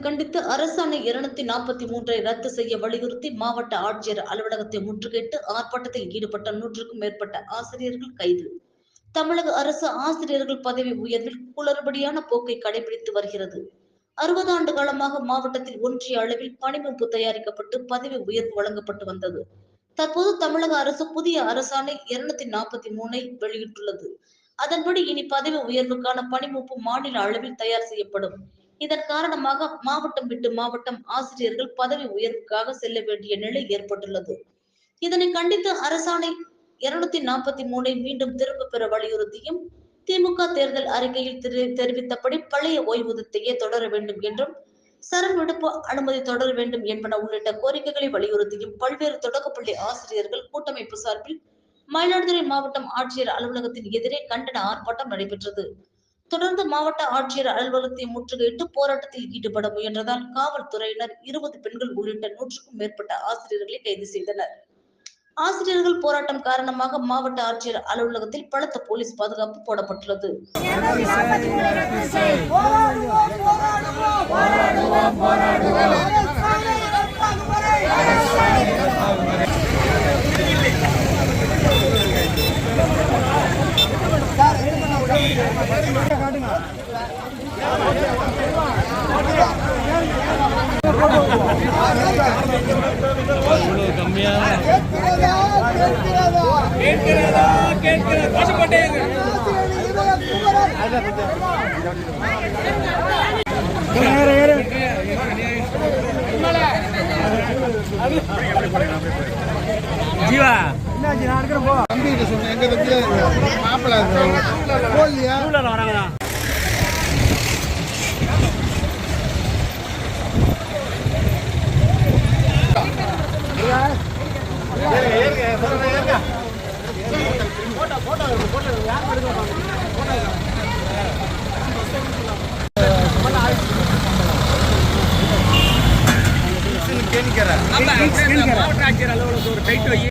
அரசாணை இருநூத்தி நாற்பத்தி மூன்றை ரத்து செய்ய வலியுறுத்தி மாவட்ட ஆட்சியர் அலுவலகத்தை முற்றுகையிட்டு ஆர்ப்பாட்டத்தில் ஈடுபட்ட நூற்றுக்கும் மேற்பட்ட ஆசிரியர்கள் கைது. தமிழக அரசு ஆசிரியர்கள் பதவி உயர்வில் குளறுபடியான போக்கை கடைபிடித்து வருகிறது. அறுபது ஆண்டு காலமாக மாவட்டத்தில் ஒன்றிய அளவில் பணிமுப்பு தயாரிக்கப்பட்டு பதவி உயர்வு வழங்கப்பட்டு வந்தது. தற்போது தமிழக அரசு புதிய அரசாணை இருநூத்தி நாற்பத்தி மூனை வெளியிட்டுள்ளது. அதன்படி இனி பதவி உயர்வுக்கான பணிமுப்பு மாநில அளவில் தயார் செய்யப்படும். இதன் காரணமாக மாவட்டம் விட்டு மாவட்டம் ஆசிரியர்கள் பதவி உயர்வுக்காக செல்ல வேண்டிய நிலை ஏற்பட்டுள்ளது. இதனை கண்டித்து அரசாணை இருநூத்தி நாற்பத்தி மூணை மீண்டும் திரும்ப பெற வலியுறுத்தியும் திமுக தேர்தல் அறிக்கையில் தெரிவித்தபடி பழைய ஓய்வூதியத்தையே தொடர வேண்டும் என்றும் சரண் விடுப்பு அனுமதி தொடர வேண்டும் என்பன உள்ளிட்ட கோரிக்கைகளை வலியுறுத்தியும் பல்வேறு தொடக்கப்பள்ளி ஆசிரியர்கள் கூட்டமைப்பு சார்பில் மயிலாடுதுறை மாவட்டம் ஆட்சியர் அலுவலகத்தின் எதிரே கண்டன ஆர்ப்பாட்டம் நடைபெற்றது. தொடர்ந்து மாவட்ட ஆட்சியர் அலுவலகத்தை முற்றுகையிட்டு போராட்டத்தில் ஈடுபட முயன்றதால் காவல்துறையினர் இருபது பெண்கள் உள்ளிட்ட நூற்றுக்கும் மேற்பட்ட ஆசிரியர்களை கைது செய்தனர். ஆசிரியர்கள் போராட்டம் காரணமாக மாவட்ட ஆட்சியர் அலுவலகத்தில் பலத்த போலீஸ் பாதுகாப்பு போடப்பட்டுள்ளது. கம்மியா ஜீவா. தம்பிகிட்ட சொன்னேன் எங்க தம்பி மாப்பிள்ளை போடலையா வராங்கண்ணா கேணிக்கிறேன் மாவட்ட ஆட்சியர் அலுவலகத்துக்கு ஒரு டைட் வை